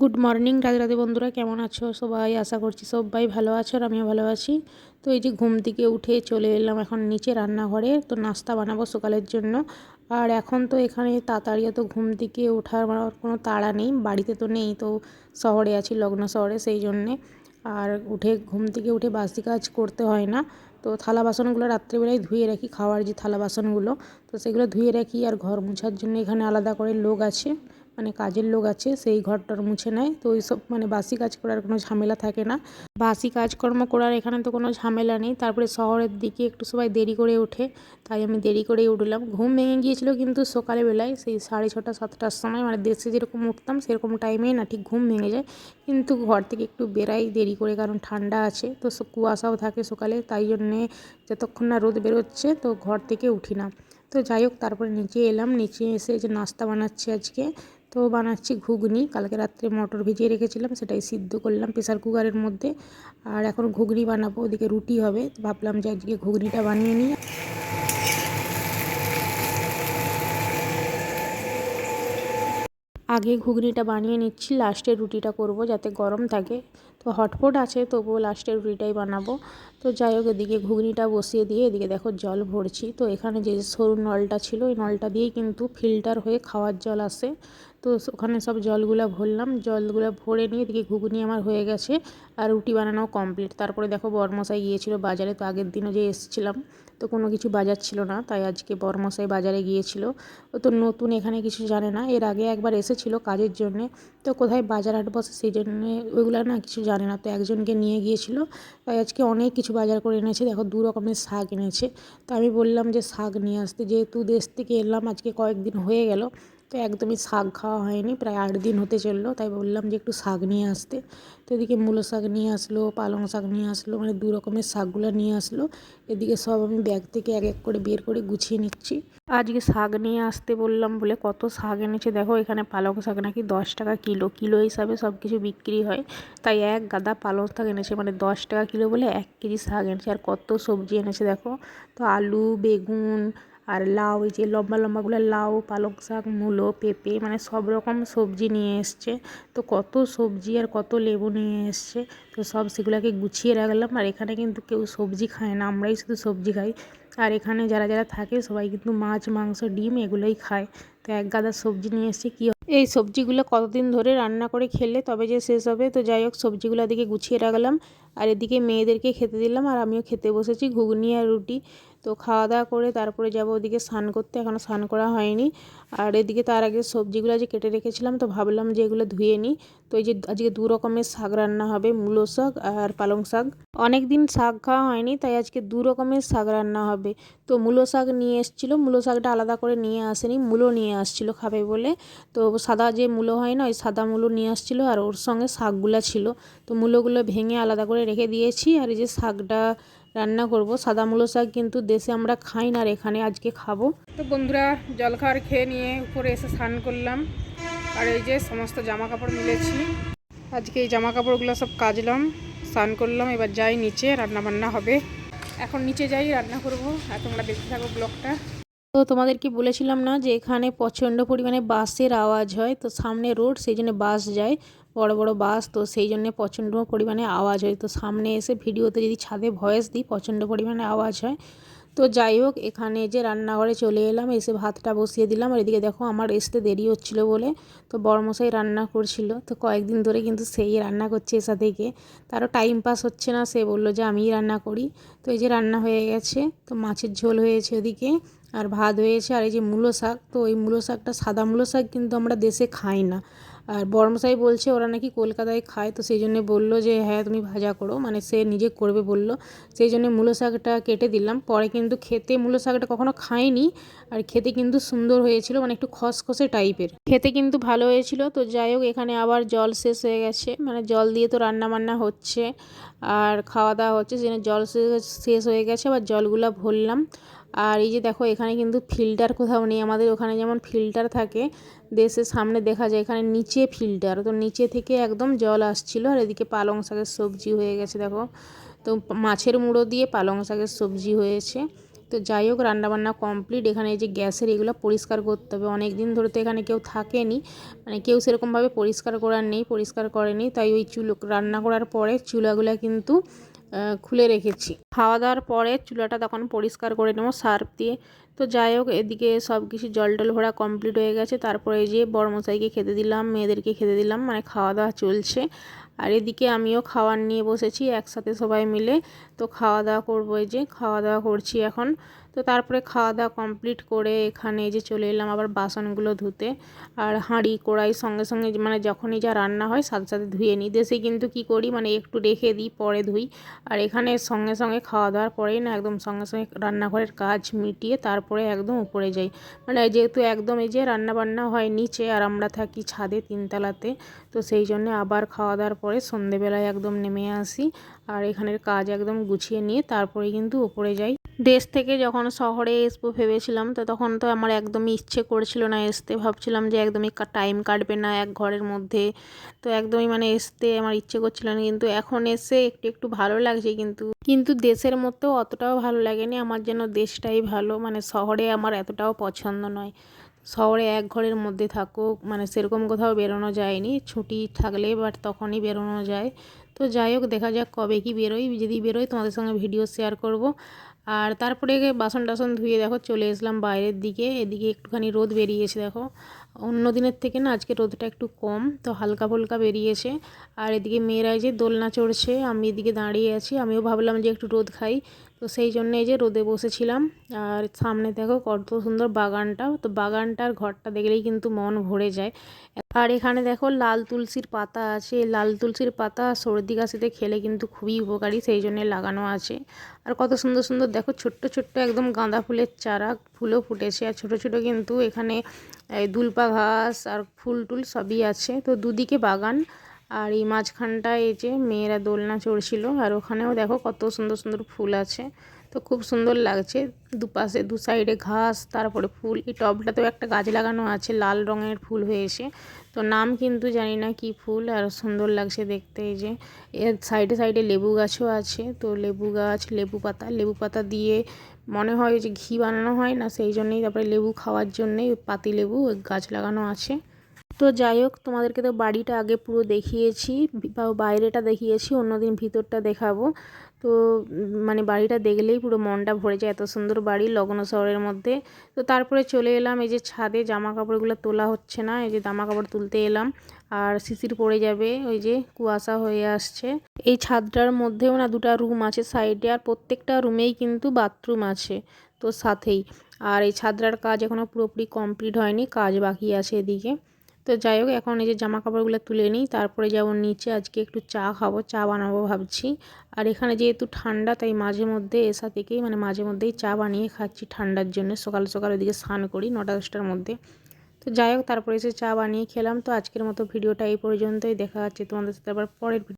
Good morning Radhe Radhe বন্ধুরা, কেমন আছো সবাই? আশা করছি সবাই ভালো আছো আর আমিও ভালো আছি। তো এই যে ঘুম থেকে উঠে চলে এলাম এখন নিচে রান্নাঘরে, তো নাস্তা বানাবো সকালের জন্য। আর এখন তো এখানে তাড়াতাড়ি তো ঘুম থেকে ওঠার কোনো তাড়া নেই, বাড়িতে তো নেই, তো শহরে আছি, লগ্ন শহরে, সেই জন্যে। আর উঠে ঘুম থেকে উঠে বাসি কাজ করতে হয় না, তো থালা বাসনগুলো রাত্রিবেলায় ধুয়ে রাখি, খাওয়ার যে থালা বাসনগুলো, তো সেগুলো ধুয়ে রাখি আর ঘর মোছার জন্য এখানে আলাদা করে লোক আছে। মানে কাজের লোক আছে, সেই ঘরটার মুছে নেয়। তো ওই সব মানে বাসি কাজ করার কোনো ঝামেলা থাকে না। বাসি কাজকর্ম করার এখানে তো কোনো ঝামেলা নেই। তারপরে শহরের দিকে একটু সবাই দেরি করে ওঠে, তাই আমি দেরি করেই উঠলাম। ঘুম ভেঙে গিয়েছিল কিন্তু সকালে বেলায় সেই সাড়ে ছটা, সাতটার সময় মানে দেশে যেরকম উঠতাম সেরকম টাইমেই না ঠিক ঘুম ভেঙে যায়। কিন্তু ঘর থেকে একটু বেরাই দেরি করে কারণ ঠান্ডা আছে, তো কুয়াশাও থাকে সকালে, তাই জন্যে যতক্ষণ না রোদ বেরোচ্ছে তো ঘর থেকে উঠি না। তো যাই হোক, তারপরে নিচে এলাম। নিচে এসে যে নাস্তা বানাচ্ছি আজকে তো বানাচ্ছি ঘুগনি। কালকে রাত্রে মটর ভিজিয়ে রেখেছিলাম, সেটাই সিদ্ধ করলাম প্রেসার কুকারের মধ্যে। আর এখন ঘুগনি বানাবো, ওদিকে রুটি হবে। ভাবলাম যে আজকে ঘুগনিটা বানিয়ে নিই। আগে ঘুগনিটা বানিয়ে নিচ্ছি, লাস্টে রুটিটা করব যাতে গরম থাকে। তো হটপট আছে, তবুও লাস্টে রুটিটাই বানাবো। তো যাই হোক, এদিকে ঘুগনিটা বসিয়ে দিয়ে এদিকে দেখো জল ভরছি। তো এখানে যে সরু নলটা ছিল, ওই নলটা দিয়েই কিন্তু ফিল্টার হয়ে খাওয়ার জল আসে। তো ওখানে সব জলগুলো ভরলাম। জলগুলো ভরে নিয়ে এদিকে ঘুগনি আমার হয়ে গেছে আর রুটি বানানো কমপ্লিট তারপরে দেখো বরমশাই গিয়েছিল বাজারে, তো আগের দিনও যে এসেছিলাম, তো কোনো কিছু বাজার ছিল না, তাই আজকে বরমশাই বাজারে গিয়েছিল। ও তো নতুন এখানে কিছু জানে না, এর আগে একবার এসেছিল কাজের জন্যে, তো কোথায় বাজার হাট বসে সেই জন্যে ওইগুলো না কিছু জানে না, তো একজনকে নিয়ে গিয়েছিল। তাই আজকে অনেক কিছু বাজার করে এনেছে, দেখো দু রকমের শাক এনেছে। তো আমি বললাম যে শাক নিয়ে আসতে, যেহেতু দেশ থেকে এলাম, আজকে কয়েকদিন হয়ে গেল তো একদমই শাক খাওয়া হয়নি, প্রায় আট দিন হতে চলল, তাই বললাম যে একটু শাক নিয়ে আসতে। তো এদিকে মূলো শাক নিয়ে আসলো, পালং শাক নিয়ে আসলো মানে দু রকমের শাকগুলো নিয়ে আসলো। এদিকে সব আমি ব্যাগ থেকে এক এক করে বের করে গুছিয়ে নিচ্ছি। আজকে শাক নিয়ে আসতে বললাম বলে কত শাক এনেছে, দেখো এখানে পালং শাক নাকি দশ টাকা কিলো কিলো হিসাবে সব কিছু বিক্রি হয়। তাই এক গাদা পালং শাক এনেছে মানে দশ টাকা কিলো বলে এক কেজি শাক এনেছে, আর কত সবজি এনেছে দেখো। তো আলু, বেগুন আর লাউ, এই যে লম্বা লম্বাগুলো লাউ, পালং শাক, মূলো, পেঁপে মানে সব রকম সবজি নিয়ে এসছে। তো কত সবজি আর কত লেবু নিয়ে এসছে, তো সব সেগুলোকে গুছিয়ে রাখলাম। আর এখানে কিন্তু কেউ সবজি খায় না, আমরাই শুধু সবজি খাই। আর এখানে যারা যারা থাকে, সবাই কিন্তু মাছ, মাংস, ডিম এগুলোই খায়। তো এক গাদা সবজি নিয়ে এসছে, কী এই সবজিগুলো কতদিন ধরে রান্না করে খেলে, তবে যে শেষ হবে, তো যাই হোক, সবজিগুলো এদিকে গুছিয়ে রাখলাম। আর এদিকে মেয়েদেরকে খেতে দিলাম, আর আমিও খেতে বসেছি, ঘুগনি আর রুটি। তো খাওয়া দাওয়া করে তারপরে যাব ওদিকে স্নান করতে এখনও স্নান করা হয়নি। আর এদিকে তার আগে সবজিগুলো যে কেটে রেখেছিলাম, তো ভাবলাম যে এগুলো ধুয়ে নিই। তো এই যে আজকে দু রকমের শাক রান্না হবে, মূলো শাক আর পালং শাক। অনেক দিন শাক খাওয়া হয়নি, তাই আজকে দু রকমের শাক রান্না হবে। তো মূলো শাক নিয়ে এসেছিল, মূলো শাকটা আলাদা করে নিয়ে আসেনি, মূলো নিয়ে আসছিল খাবে বলে। তো সাদা যে মূলো হয় না, ওই সাদা মূলো নিয়ে আসছিল, আর ওর সঙ্গে শাকগুলো ছিল। তো মূলোগুলো ভেঙে আলাদা করে রেখে দিয়েছি, আর এই যে শাকটা রান্না করব। সাদা মূলো শাক কিন্তু দেশে আমরা খাই না আর এখানে আজকে খাব। তো বন্ধুরা জলখাবার খেয়ে নিয়ে উপরে এসে স্নান করলাম। আর এই যে সমস্ত জামা কাপড় মিলেছি। আজকে এই জামা কাপড়গুলো সব কাচলাম স্নান করলাম এবার যাই নিচে রান্না বান্না হবে। এখন নিচে যাই রান্না করব। আর তোমরা দেখতে থাকো ব্লগটা। তো তোমাদেরকে বলেছিলাম না যে এখানে প্রচণ্ড পরিমাণে বাসের আওয়াজ হয় তো সামনে রোড সেই জন্য বাস যায়। বড় বড় বাস, তো সেই জন্যে প্রচণ্ড পরিমাণে আওয়াজ হয়। তো সামনে এসে ভিডিওতে যদি ছাদে ভয়েস দিই, প্রচণ্ড পরিমাণে আওয়াজ হয়। তো যাই হোক, এখানে যে রান্নাঘরে চলে এলাম, এসে ভাতটা বসিয়ে দিলাম। আর এদিকে দেখো, আমার আসতে দেরি হচ্ছিল বলে তো বড়মশাই রান্না করছিল। তো কয়েকদিন ধরে কিন্তু সেই রান্না করছে এসা থেকে। তারও টাইম পাস হচ্ছে না, সে বলল যে আমিই রান্না করি। তো এই যে রান্না হয়ে গেছে, তো মাছের ঝোল হয়েছে ওদিকে আর ভাত হয়েছে। আর এই যে মূলো শাক, তো ওই মূলো শাকটা সাদা মূলো শাক কিন্তু আমরা দেশে খাই না। আর বড়মশাই বলছে ওরা নাকি কলকাতায় খায়, তো সেই জন্যে বলল যে হ্যাঁ তুমি ভাজা করো। মানে সে নিজে করবে বলল। সেই জন্য মূলো শাকটা কেটে দিলাম। পরে কিন্তু খেতে মূলো শাকটা কখনো খাইনি আর খেতে কিন্তু সুন্দর হয়েছিল মানে একটু খসখসে টাইপের। খেতে কিন্তু ভালো হয়েছিল। তো যাই হোক, এখানে আবার জল শেষ হয়ে গেছে। মানে জল দিয়ে তো রান্না বান্না হচ্ছে। আর খাওয়া দাওয়া হচ্ছে সেখানে জল শেষ হয়ে গেছে। আবার জলগুলো ভরলাম। আর এই যে দেখো, এখানে কিন্তু ফিল্টার কোথাও নেই। আমাদের ওখানে যেমন ফিল্টার থাকে দেশের সামনে দেখা যায়, এখানে নিচে ফিল্টার তো নিচে থেকে একদম জল আসছিল আর এদিকে পালং শাকের সবজি হয়ে গেছে, দেখো। তো মাছের মুড়ো দিয়ে পালং শাকের সবজি হয়েছে। তো যাই হোক, রান্নাবান্না কমপ্লিট এখানে এই যে গ্যাসের এগুলো পরিষ্কার করতে হবে। অনেক দিন ধরে তো এখানে কেউ থাকেনি। মানে কেউ সেরকমভাবে পরিষ্কার করার নেই, পরিষ্কার করেনি। তাই ওই চুলো, রান্না করার পরে চুলাগুলো কিন্তু খুলে রেখেছি। খাওয়া দাওয়ার পরে চুলাটা তখন পরিষ্কার করে নেব, সার্ফ দিয়ে। তো যাই হোক, এদিকে সব কিছু জল টল ভরা কমপ্লিট হয়ে গেছে। তারপরে যে বড়মশাইকে খেতে দিলাম, মেয়েদেরকে খেতে দিলাম মানে খাওয়া দাওয়া চলছে। আর এদিকে আমিও খাওয়ার নিয়ে বসেছি একসাথে সবাই মিলে। তো খাওয়া দাওয়া করব এই যে খাওয়া দাওয়া করছি এখন। তো তারপরে খাওয়া দাওয়া কমপ্লিট করে এখানে যে চলে এলাম আবার বাসনগুলো ধুতে। আর হাঁড়ি, কড়াই সঙ্গে সঙ্গে মানে যখনই যা রান্না হয় সাথে সাথে ধুয়ে নিই। দেশে কিন্তু কি করি মানে একটু রেখে দিই, পরে ধুই। আর এখানে সঙ্গে সঙ্গে খাওয়া দাওয়ার পরেই না একদম সঙ্গে সঙ্গে রান্নাঘরের কাজ মিটিয়ে তারপরে একদম উপরে যাই। মানে যেহেতু একদম এই যে রান্না বান্না হয় নিচে আর আমরা থাকি ছাদে তিনতলাতে, তো সেই জন্য আবার খাওয়া দাওয়ার পরে সন্ধেবেলায় একদম নেমে আসি। আর এখানের কাজ একদম গুছিয়ে নিয়ে তারপরে কিন্তু উপরে যাই। দেশ থেকে যখন শহরে আসব ভেবেছিলাম, তো তখন তো আমার একদমই ইচ্ছে করছিল না আসতে ভাবছিলাম যে একদমই টাইম কাটবে না এক ঘরের মধ্যে। তো একদমই মানে আসতে আমার ইচ্ছে করছিল না। কিন্তু এখন এসে একটু একটু ভালো লাগছে কিন্তু। কিন্তু দেশের মধ্যেও অতটাও ভালো লাগেনি। আমার যেন দেশটাই ভালো। মানে শহরে আমার এতটাও পছন্দ নয়। শহরে এক ঘরের মধ্যে থাকো মানে সেরকম কোথাও বেরোনো যায়নি। ছুটি থাকলে বাট তখনই বেরোনো যায়। তো যাই হোক, দেখা যাক কবে কি বেরোই। যদি বেরোই, তোমাদের সঙ্গে ভিডিও শেয়ার করব। আর তারপরে বাসন টাসন ধুয়ে দেখো চলে এসলাম বাইরের দিকে। এদিকে একটুখানি রোদ বেরিয়েছে দেখো। অন্য দিনের থেকে না আজকে রোদটা একটু কম, তো হালকা ফুলকা বেরিয়েছে। আর এদিকে মেয়েরা যে দোলনা চড়ছে, আমি এদিকে দাঁড়িয়ে আছি। আমিও ভাবলাম যে একটু রোদ খাই। তো সেই জন্য এই যে রোদে বসেছিলাম, আর সামনে দেখো কত সুন্দর বাগানটা, তো বাগানটার ঘরটা দেখলেই কিন্তু মন ভরে যায়। আর এখানে দেখো লাল তুলসীর পাতা আছে লাল তুলসীর পাতা সর্দি কাশিতে খেলে কিন্তু খুবই উপকারী, সেই জন্য লাগানো আছে। আর কত সুন্দর সুন্দর দেখো ছোট্ট ছোট্ট একদম গাঁদা ফুলের চারা, ফুলও ফুটেছে, আর ছোট ছোট কিন্তু এখানে দুলপা ঘাস আর ফুল টুল সবই আছে। তো দুদিকে বাগান আর এই মাঝখানটায় এই যে মেয়েরা দোলনা চড়ছিল, আর ওখানেও দেখো কত সুন্দর সুন্দর ফুল আছে। তো খুব সুন্দর লাগছে। দুপাশে, দু সাইডে ঘাস, তারপরে ফুল। এই টবটাতেও একটা গাছ লাগানো আছে, লাল রঙের ফুল হয়েছে। তো নাম কিন্তু জানি না কি ফুল, আর সুন্দর লাগছে দেখতে এই যে। এর সাইডে সাইডে লেবু গাছও আছে। তো লেবু গাছ, লেবু পাতা লেবু পাতা দিয়ে মনে হয় যে ঘি বানানো হয় না, সেই জন্যই তারপরে লেবু খাওয়ার জন্যেই পাতি লেবু গাছ লাগানো আছে। তো যাই হোক, তোমাদেরকে তো বাড়িটা আগে পুরো দেখিয়েছি বা বাইরেটা দেখিয়েছি, অন্যদিন ভিতরটা দেখাবো। তো মানে বাড়িটা দেখলেই পুরো মনটা ভরে যায় এত সুন্দর বাড়ি লগ্ন শহরের মধ্যে। তো তারপরে চলে এলাম, এই যে ছাদে জামা কাপড়গুলো তোলা হচ্ছে না, এই যে জামা কাপড় তুলতে এলাম। আর শিশির পড়ে যাবে, ওই যে কুয়াশা হয়ে আসছে। এই ছাদটার মধ্যেও না দুটা রুম আছে সাইডে, আর প্রত্যেকটা রুমেই কিন্তু বাথরুম আছে, তো সাথেই। আর এই ছাদটার কাজ এখনও পুরোপুরি কমপ্লিট হয়নি, কাজ বাকি আছে এদিকে। তো যাই হোক, এখন এই যে জামা কাপড়গুলো তুলে নিই, তারপরে যাব নিচে আজকে একটু চা খাব, চা বানাবো ভাবছি। আর এখানে যেহেতু ঠান্ডা, তাই মাঝে মধ্যে এসা থেকেই মানে মাঝে মধ্যেই চা বানিয়ে খাচ্ছি ঠান্ডার জন্য। সকাল সকাল ওদিকে স্নান করি নটা, দশটার মধ্যে। তো যাই হোক, তারপরে এসে চা বানিয়ে খেলাম। তো আজকের মতো ভিডিওটা এই পর্যন্তই। দেখা যাচ্ছে তোমাদের সাথে আবার পরের